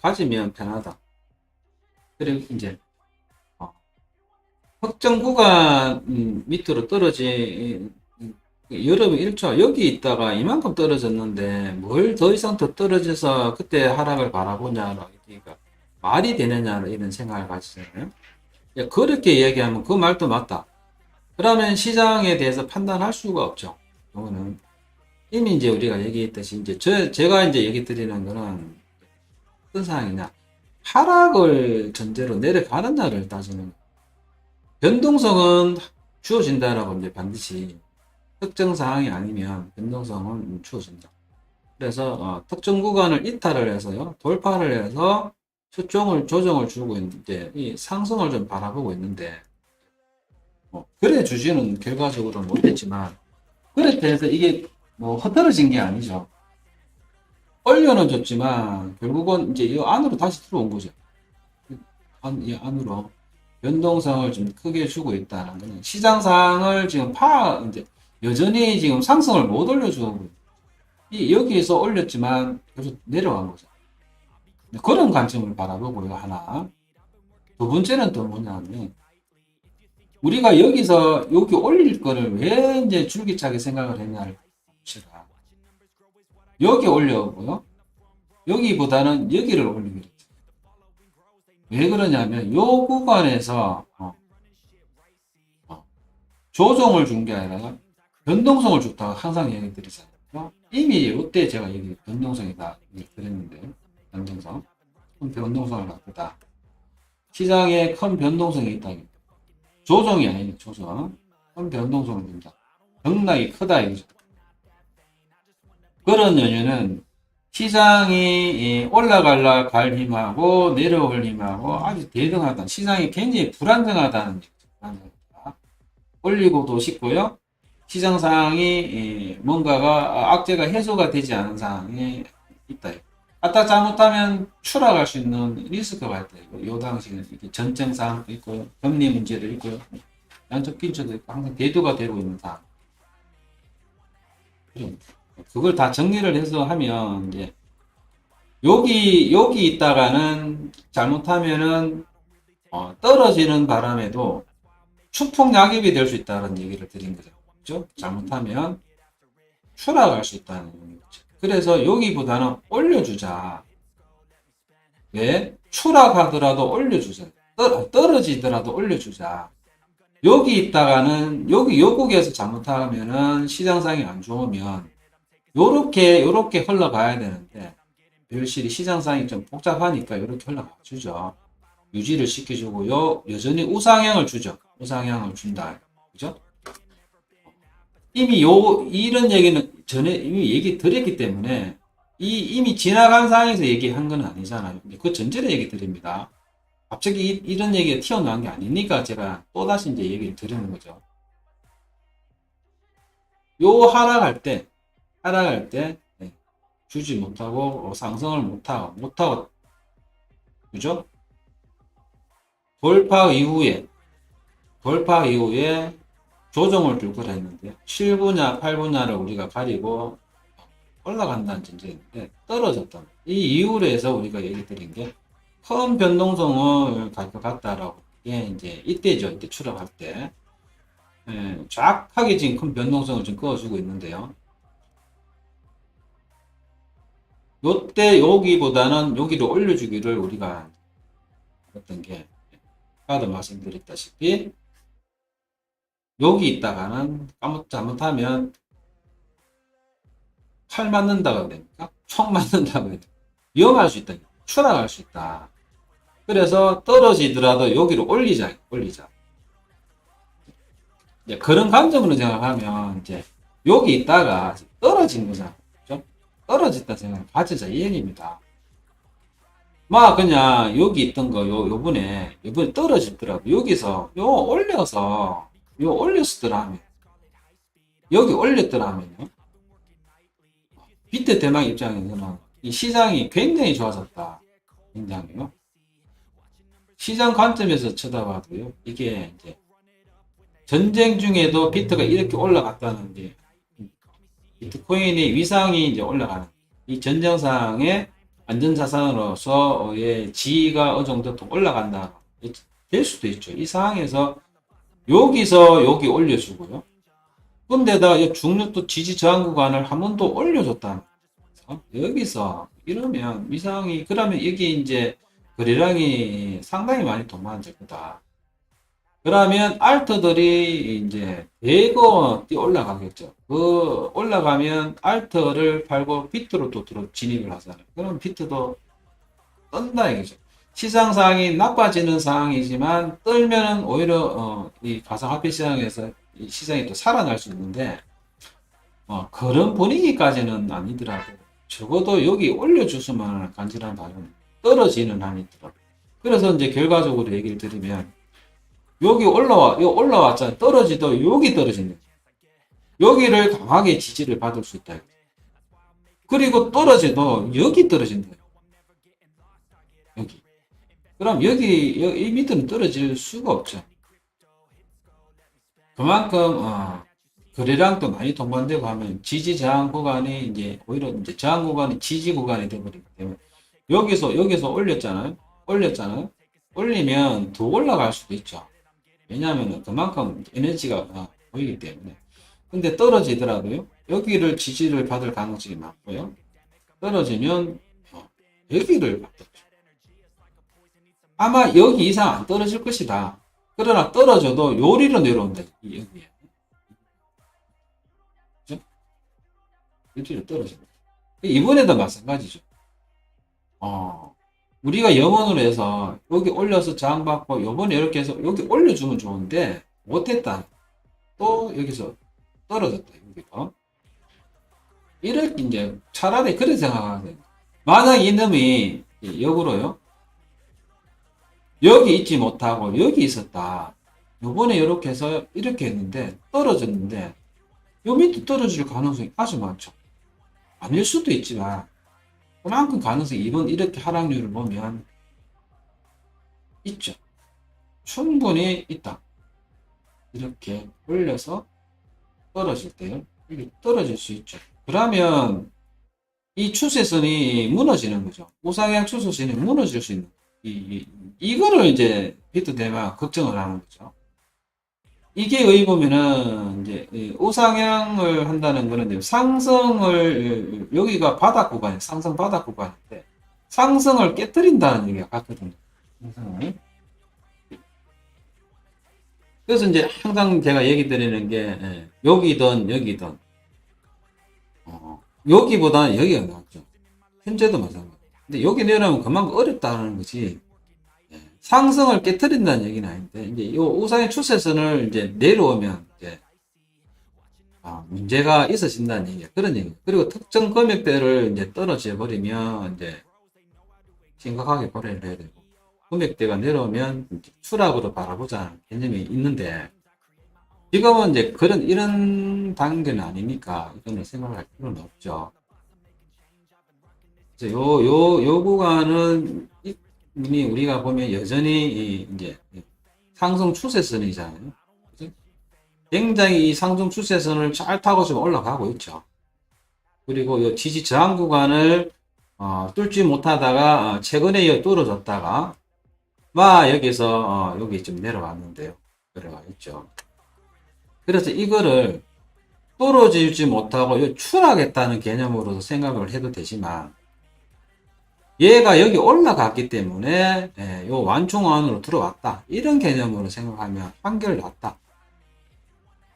가지면 편하다. 그리고 이제 어, 확정 구간 음, 밑으로 떨어지 여름 1초 여기 있다가 이만큼 떨어졌는데 뭘 더 이상 더 떨어져서 그때 하락을 바라보냐라 그러니까 말이 되느냐 이런 생각을 가지잖아요. 야, 그렇게 얘기하면 그 말도 맞다. 그러면 시장에 대해서 판단할 수가 없죠. 이거는 이미 이제 우리가 얘기했듯이 이제 저 제가 이제 얘기 드리는 거는 어떤 상황이냐 하락을 전제로 내려가는 날을 따지는. 변동성은 주어진다라고 이제 반드시 특정 상황이 아니면 변동성은 주어진다. 그래서 어, 특정 구간을 이탈을 해서요 돌파를 해서 수종을 조정을 주고 있는데 이 상승을 좀 바라보고 있는데 뭐 그래 주지는 결과적으로 못했지만 그렇다 해서 이게 뭐 흐트러진 게 아니죠. 올려는 줬지만 결국은 이제 이 안으로 다시 들어온 거죠. 안, 이 안으로 변동성을 좀 크게 주고 있다는 거는 시장상을 지금 파 이제 여전히 지금 상승을 못 올려주고 있어요. 이 여기에서 올렸지만 계속 내려간 거죠. 그런 관점을 바라보고 이거 하나. 두 번째는 또 뭐냐면 우리가 여기서 여기 올릴 거를 왜 이제 줄기차게 생각을 했냐를 봅시다. 여기 올려고요. 여기보다는 여기를 올리기로 했죠. 왜 그러냐면 요 구간에서 어, 어, 조정을 준 게 아니라 변동성을 줬다고 항상 얘기 드리잖아요. 이미 이때 제가 얘기 변동성이다 드렸는데 변동성 큰 변동성을 갖다 시장에 큰 변동성이 있다. 조정이 아니라 조정 큰 변동성을 준다. 병락이 크다 이거죠. 그런 연유는 시장이 올라갈라 갈 힘하고 내려올 힘하고 아주 대등하다. 시장이 굉장히 불안정하다는. 불안정하다. 올리고도 싶고요. 시장 상황이 뭔가가 악재가 해소가 되지 않은 상황에 있다. 아까 잘못하면 추락할 수 있는 리스크가 있다. 요 당시는 이렇게 전쟁 상황도 있고요. 금리 문제도 있고요. 양적 빈처도 있고 항상 대두가 되고 있는 상황. 그럼 그걸 다 정리를 해서 하면 이제 여기 여기 있다가는 잘못하면은 어, 떨어지는 바람에도 추풍 낙입이 될 수 있다는 얘기를 드린 거죠. 그죠? 잘못하면 추락할 수 있다는 얘기죠. 그래서 여기보다는 올려주자. 왜? 추락하더라도 올려주자. 떠, 떨어지더라도 올려주자. 여기 있다가는 여기 여국에서 잘못하면은 시장상이 안 좋으면 요렇게 요렇게 흘러가야 되는데 별실이 시장상이 좀 복잡하니까 요렇게 흘러가 주죠. 유지를 시켜주고 요 여전히 우상향을 주죠. 우상향을 준다. 그죠? 이미 요 이런 얘기는 전에 이미 얘기 드렸기 때문에 이 이미 지나간 상황에서 얘기한 건 아니잖아요. 그 전제로 얘기 드립니다. 갑자기 이, 이런 얘기가 튀어나온 게 아니니까 제가 또다시 이제 얘기를 드리는 거죠. 요 하락할 때, 하락할 때, 네, 주지 못하고, 상승을 못하고, 못하고, 그죠? 돌파 이후에, 돌파 이후에 조정을 줄 거라 했는데, 7분야, 8분야를 우리가 가리고 올라간다는 전제인데, 떨어졌다. 이 이유로 해서 우리가 얘기 드린 게, 큰 변동성을 갈것 같다라고 예, 이제 이때죠. 이때 추락할 때 예, 쫙하게 지금 큰 변동성을 좀 그어주고 있는데요. 요때 여기보다는 여기를 올려주기를 우리가 어떤 게 아까도 말씀드렸다시피 여기 있다가는 까먹 잘못하면 팔 맞는다고 해야 됩니까? 총 맞는다고 해야 됩니까? 위험할 수 있다. 추락할 수 있다. 그래서 떨어지더라도 여기로 올리자, 올리자. 이제 그런 관점으로 생각하면 이제 여기 있다가 떨어진 거잖아. 떨어졌다 생각 가지자 이 얘기입니다. 막 그냥 여기 있던 거 요, 요번에, 요번에 떨어지더라도 여기서 요 올려서 요 올렸더라 하면 여기 올렸더라 하면요. 밑에 대망 입장에서는 이 시장이 굉장히 좋아졌다. 굉장히요. 시장 관점에서 쳐다봐도요. 이게 이제 전쟁 중에도 비트가 이렇게 올라갔다는 게 비트코인의 위상이 이제 올라가는 이 전쟁상에 안전자산으로서의 지위가 어느 정도 더 올라간다. 될 수도 있죠. 이 상황에서 여기서 여기 올려주고요. 근데다 이 중력도 지지 저항 구간을 한 번 더 올려줬다. 여기서 이러면 이 상황이 그러면 여기 이제 거래량이 상당히 많이 도망칠 거다. 그러면 알트들이 이제 대거 뛰어 올라가겠죠. 그 올라가면 알트를 팔고 비트로 또 들어 진입을 하잖아요. 그럼 비트도 떤다 이거죠. 시장 상황이 나빠지는 상황이지만 떨면은 오히려 어, 이 가상화폐 시장에서 이 시장이 또 살아날 수 있는데 어, 그런 분위기까지는 아니더라고. 적어도 여기 올려주수만 간절한 바람 떨어지는 한이 있더라고. 그래서 이제 결과적으로 얘기를 드리면 여기 올라와, 여기 올라왔잖아요. 떨어지도 여기 떨어진다. 여기를 강하게 지지를 받을 수 있다. 그리고 떨어져도 여기 떨어진다. 여기. 그럼 여기, 여기 이 밑으로 떨어질 수가 없죠. 그만큼, 어, 거래량도 많이 동반되고 하면 지지 저항 구간이 이제 오히려 이제 저항 구간이 지지 구간이 되버리기 때문에 여기서, 여기서 올렸잖아요. 올렸잖아요. 올리면 더 올라갈 수도 있죠. 왜냐하면 그만큼 에너지가 보이기 때문에. 근데 떨어지더라도요, 여기를 지지를 받을 가능성이 많고요. 떨어지면 어, 여기를 받겠죠. 아마 여기 이상 안 떨어질 것이다. 그러나 떨어져도 요리로 내려온다. 이 여기에. 그죠? 요리로 떨어진다. 이번에도 마찬가지죠. 어, 우리가 영원으로 해서 여기 올려서 저항받고 요번에 이렇게 해서 여기 올려주면 좋은데 못했다. 또 여기서 떨어졌다. 여기가. 이렇게 이제 차라리 그렇게 생각하면 돼요. 만약 이놈이 역으로요. 여기 있지 못하고 여기 있었다. 요번에 이렇게 해서 이렇게 했는데 떨어졌는데 요 밑에 떨어질 가능성이 아주 많죠. 아닐 수도 있지만 그만큼 가능성이 이번 이렇게 하락률을 보면 있죠. 충분히 있다. 이렇게 올려서 떨어질 때요. 이렇게 떨어질 수 있죠. 그러면 이 추세선이 무너지는 거죠. 우상향 추세선이 무너질 수 있는 이, 이 이거를 이제 비트 대마 걱정을 하는 거죠. 이게 의 보면은 이제 이 우상향을 한다는 거는 상승을 여기가 바닥 구간, 상승 바닥 구간인데 상승을 깨뜨린다는 얘기가 같거든요. 그래서 이제 항상 제가 얘기 드리는 게 예, 여기든 여기든 어, 여기보다는 여기가 낫죠. 현재도 마찬가지. 근데 여기 내려오면 그만큼 어렵다는 거지. 예, 상승을 깨뜨린다는 얘기는 아닌데 이제 이 우상의 추세선을 이제 내려오면 이제 아, 문제가 있어진다는 얘기야. 그런 얘기. 그리고 특정 금액대를 이제 떨어져 버리면 이제 심각하게 고려를 해야 되고 금액대가 내려오면 추락으로 바라보자는 개념이 있는데 지금은 이제 그런 이런 단계는 아니니까 이거는 생각할 필요는 없죠. 요, 요, 요 구간은 이- 이미 우리가 보면 여전히 이 이제 상승 추세선이잖아요. 그죠? 굉장히 이 상승 추세선을 잘 타고 지금 올라가고 있죠. 그리고 요 지지 저항 구간을 어, 뚫지 못하다가 어, 최근에 이 뚫어졌다가 막 여기서 어, 여기 좀 내려왔는데요. 내려와 있죠. 그래서 이거를 뚫어지지 못하고 요 추락했다는 개념으로도 생각을 해도 되지만 얘가 여기 올라갔기 때문에 예, 요 완충 안으로 들어왔다. 이런 개념으로 생각하면 한결 낫다.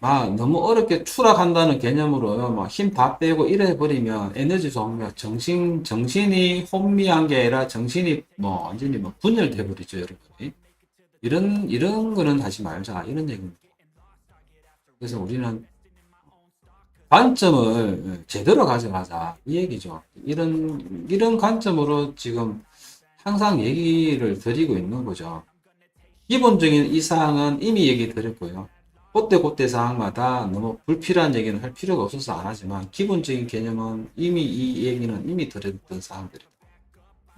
막 너무 어렵게 추락한다는 개념으로 막 힘 다 빼고 이래 버리면 에너지 소모가 정신 정신이 혼미한 게 아니라 정신이 뭐 완전히 뭐 분열돼 버리죠 여러분이. 이런 이런 거는 하지 말자. 이런 얘기입니다. 그래서 우리는 관점을 제대로 가져가자 이 얘기죠. 이런 이런 관점으로 지금 항상 얘기를 드리고 있는 거죠. 기본적인 이 사항은 이미 얘기 드렸고요. 그때 그때 사항마다 너무 불필요한 얘기는 할 필요가 없어서 안 하지만 기본적인 개념은 이미 이 얘기는 이미 드렸던 사항들입니다.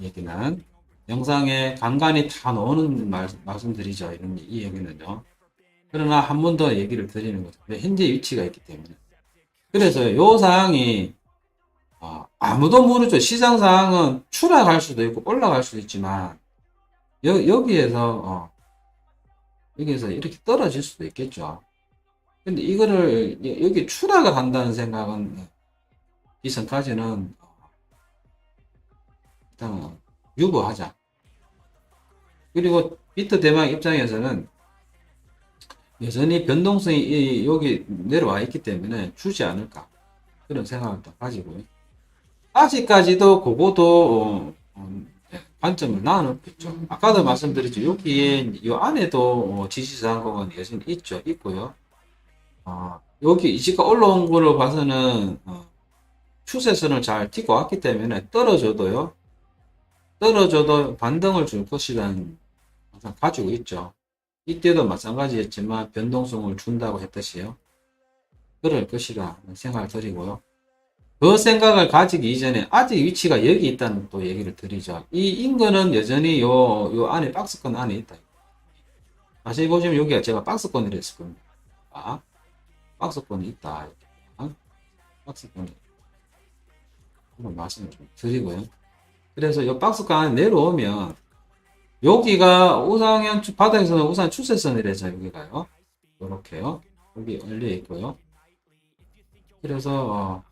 얘기는 영상에 간간히 다 넣는 말, 말씀드리죠. 이런 이 얘기는요. 그러나 한 번 더 얘기를 드리는 거죠. 왜 현재 위치가 있기 때문에. 그래서 요 사항이 어, 아무도 모르죠. 시장 상황은 추락할 수도 있고 올라갈 수도 있지만 여, 여기에서 어, 여기에서 이렇게 떨어질 수도 있겠죠. 근데 이거를 여- 여기 추락을 한다는 생각은 이전까지는 어, 일단 유보하자. 그리고 비트 대망 입장에서는 여전히 변동성이 이- 여기 내려와 있기 때문에 주지 않을까 그런 생각을 또 가지고요. 아직까지도 그거도 어, 어, 네, 관점을 나누겠죠. 아까도 말씀드렸죠. 여기에 이 안에도 어, 지지사항은 여전히 있죠. 있고요. 어, 여기 이지가 올라온 거를 봐서는 어, 추세선을 잘 튀고 왔기 때문에 떨어져도요. 떨어져도 반등을 줄 것이라는 가지고 있죠. 이때도 마찬가지였지만 변동성을 준다고 했듯이요. 그럴 것이라 생각을 드리고요. 그 생각을 가지기 이전에 아직 위치가 여기 있다는 또 얘기를 드리죠. 이 인근은 여전히 요, 요 안에 박스권 안에 있다. 다시 보시면 여기가 제가 박스권이라 했을 겁니다. 아, 박스권이 있다. 아, 박스권이. 한번 말씀을 좀 드리고요. 그래서 이 박스권 안에 내려오면 여기가 우상향 추- 바닥에서는 우상 추세선이래죠 여기가요. 이렇게요. 여기 열려 있고요. 그래서 어,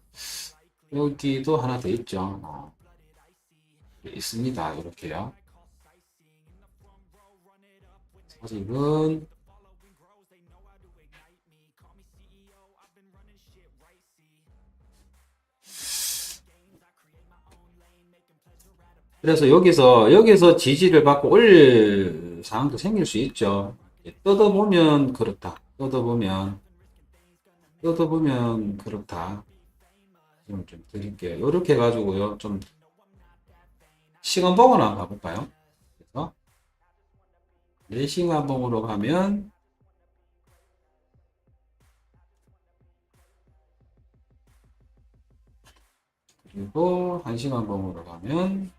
여기도 하나 더 있죠. 어, 있습니다. 이렇게요. 아직은 그래서 여기서 여기서 지지를 받고 올릴 상황도 생길 수 있죠. 뜯어보면 그렇다. 뜯어보면 뜯어보면 그렇다. 좀, 좀 드릴게요. 이렇게 해가지고요. 좀 시간 봉으로 한번 가볼까요? 그래서 네 시간 봉으로 가면 그리고 한 시간 봉으로 가면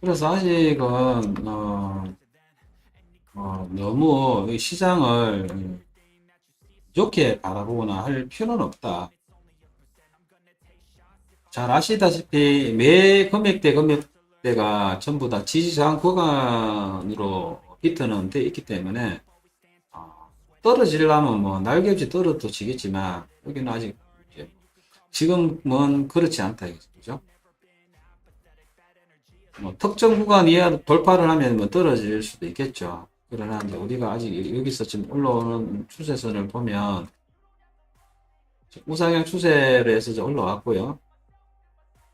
그래서 아직은 어, 어, 너무 이 시장을 좋게 바라보거나 할 필요는 없다. 잘 아시다시피 매 금액대 금액대가 전부 다 지지저항 구간으로 비트는 돼 있기 때문에 어, 떨어지려면 뭐 날개없이 떨어도 지겠지만 여기는 아직 지금은 그렇지 않다 이거죠. 뭐 특정 구간 이하 돌파를 하면 뭐 떨어질 수도 있겠죠. 그러나 이제 우리가 아직 여기서 지금 올라오는 추세선을 보면 우상향 추세로 해서 올라왔고요.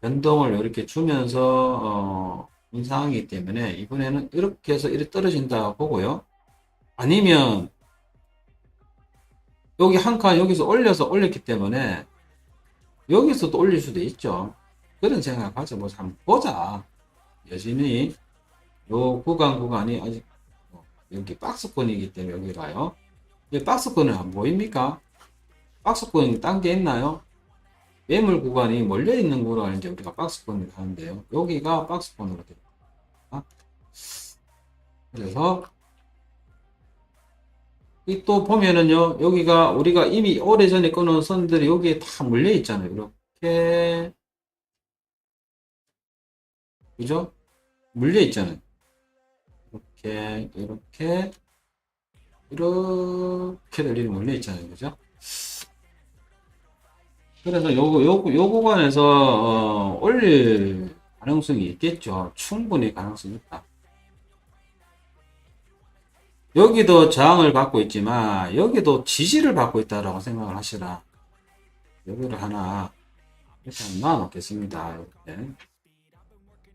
변동을 이렇게 주면서 어, 온 상황이기 때문에 이번에는 이렇게 해서 이렇게 떨어진다 보고요. 아니면 여기 한 칸 여기서 올려서 올렸기 때문에 여기서 또 올릴 수도 있죠. 그런 생각 가져보자. 한번 보자. 여전히 요 구간 구간이 아직 어, 여기 박스권이기 때문에 여기가요. 이 박스권은 안 보입니까? 박스권이 딴 게 있나요? 매물 구간이 몰려 있는 구간을 이제 우리가 박스권을 하는데요. 여기가 박스권으로 됩니다. 그래서 이 또 보면은요, 여기가 우리가 이미 오래전에 끊은 선들이 여기에 다 물려 있잖아요. 이렇게 그죠? 물려 있잖아요. 이렇게, 이렇게, 이렇게 들리는 물려 있잖아요. 그죠? 그래서 요거, 요거, 요 구간에서, 어, 올릴 가능성이 있겠죠. 충분히 가능성이 있다. 여기도 저항을 받고 있지만, 여기도 지지를 받고 있다라고 생각을 하시라. 여기를 하나, 이렇게 놔 놓겠습니다. 이렇게.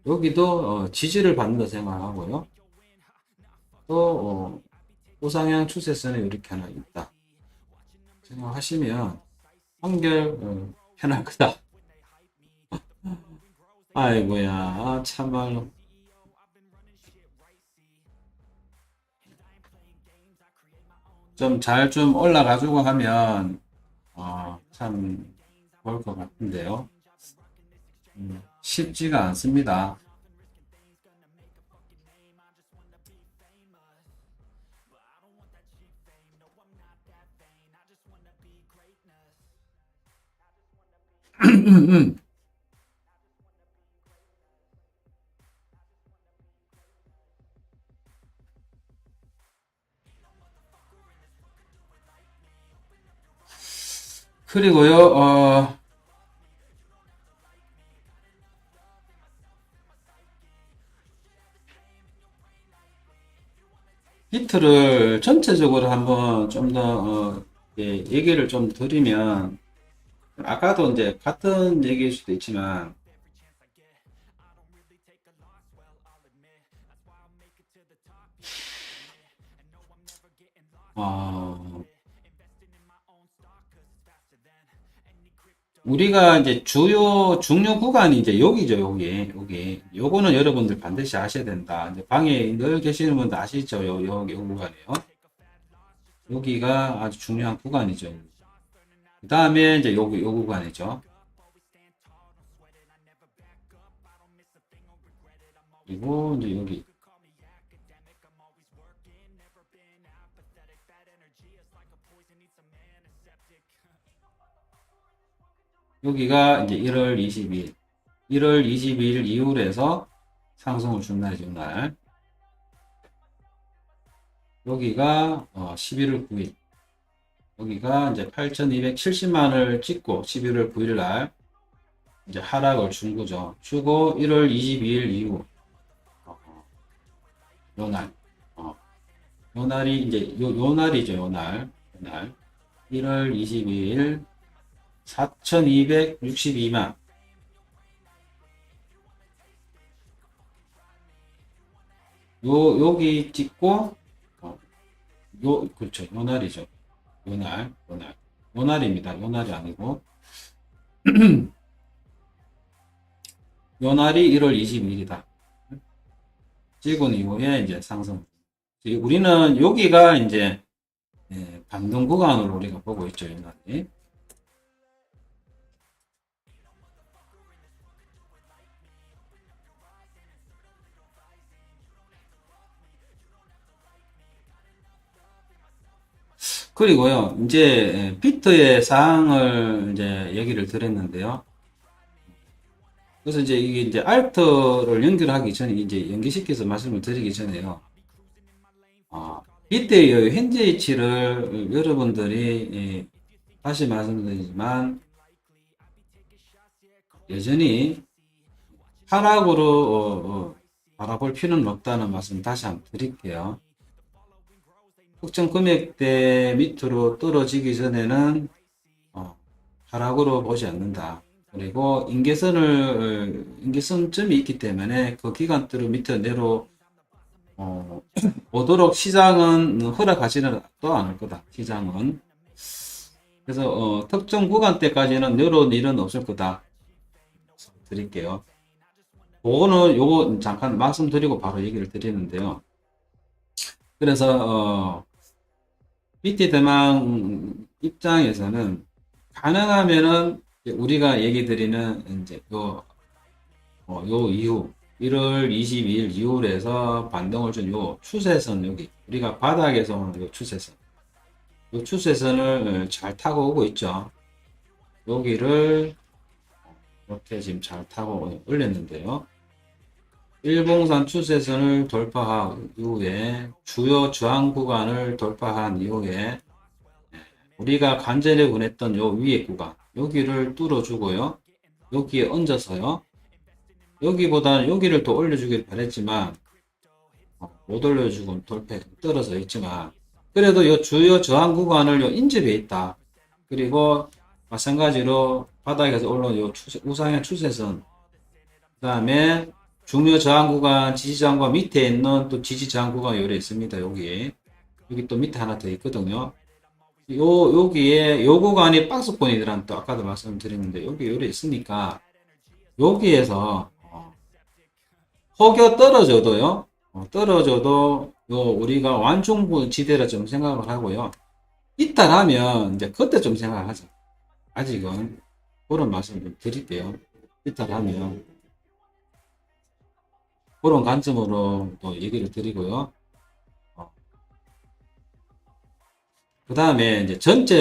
여기도 어, 지지를 받는다 생각하고요. 또 어, 우상향 추세선에 이렇게 하나 있다 생각하시면 한결 어, 편할 거다. 아이고야, 아, 참말로. 좀 잘 좀 올라가지고 하면, 어, 참, 좋을 것 같은데요. 음, 쉽지가 않습니다. 그리고요, 어, 히트를 전체적으로 한번 좀 더, 어, 예, 얘기를 좀 드리면, 아까도 이제 같은 얘기일 수도 있지만, 어, 우리가 이제 주요 중요 구간이 이제 여기죠, 여기, 여기. 요거는 여러분들 반드시 아셔야 된다. 이제 방에 늘 계시는 분들 아시죠? 요, 요, 요 구간이요. 여기가 아주 중요한 구간이죠. 그 다음에 이제 요, 요 구간이죠. 그리고 이제 여기. 여기가 이제 1월 22일. 1월 22일 이후에서 상승을 준 날이죠, 날. 여기가 어, 11월 9일. 여기가 이제 8,270만을 찍고 11월 9일 날 이제 하락을 준 거죠. 주고 1월 22일 이후 어, 요 날, 어, 요 날이 이제 요, 요 날이죠, 요 날, 요 날. 1월 22일 4,262만. 요, 여기 찍고, 어, 요, 그렇죠. 요 날이죠. 요 날, 요 날. 요 날입니다. 요 날이 아니고. 요 날이 1월 22일이다. 찍은 이후에 이제 상승. 우리는 여기가 이제, 예, 반등 구간으로 우리가 보고 있죠. 이 날이. 그리고요, 이제 피트의 사항을 이제 얘기를 드렸는데요. 그래서 이제 이게 이제 알트를 연결하기 전에 이제 연기시켜서 말씀을 드리기 전에요. 아, 이때의 현재 위치를 여러분들이 예, 다시 말씀드리지만 여전히 하락으로 어, 어, 바라볼 필요는 없다는 말씀 다시 한번 드릴게요. 특정 금액대 밑으로 떨어지기 전에는 어, 하락으로 보지 않는다. 그리고 인계선을 인계선점이 있기 때문에 그 기간대로 밑에 내로 어, 오도록 시장은 허락하지는 또 않을 거다. 시장은 그래서 어, 특정 구간대까지는 내려온 일은 없을 거다. 드릴게요. 그거는 요거 잠깐 말씀드리고 바로 얘기를 드리는데요. 그래서 어, PT 대망 입장에서는 가능하면은 우리가 얘기 드리는 이제 요, 어, 요 이후 1월 22일 이후에서 반등을 준 요 추세선 여기 우리가 바닥에서 오는 요 추세선 요 추세선을 잘 타고 오고 있죠. 여기를 이렇게 지금 잘 타고 올렸는데요. 일봉산 추세선을 돌파한 이후에 주요 저항 구간을 돌파한 이후에 우리가 관절에 보냈던 요 위에 구간 여기를 뚫어주고요. 여기에 얹어서요. 여기보다는 여기를 더 올려주길 바랬지만 어, 못 올려주고 돌파 떨어져 있지만 그래도 요 주요 저항 구간을 요 인접해 있다. 그리고 마찬가지로 바닥에서 올라온 요 추세, 우상향 추세선 그 다음에 중요 저항 구간, 지지 저항 구간 밑에 있는 또 지지 저항 구간 요래 있습니다. 여기에. 여기 또 밑에 하나 더 있거든요. 요, 여기에, 요 구간이 박스권이들한 또 아까도 말씀드렸는데, 여기 요래 있으니까, 여기에서, 어, 혹여 떨어져도요, 어, 떨어져도, 요, 우리가 완충부 지대라 좀 생각을 하고요. 있다라면, 이제 그때 좀 생각하자. 아직은, 그런 말씀을 좀 드릴게요. 있다라면. 그런 관점으로 또 얘기를 드리고요. 어. 그 다음에 이제 전체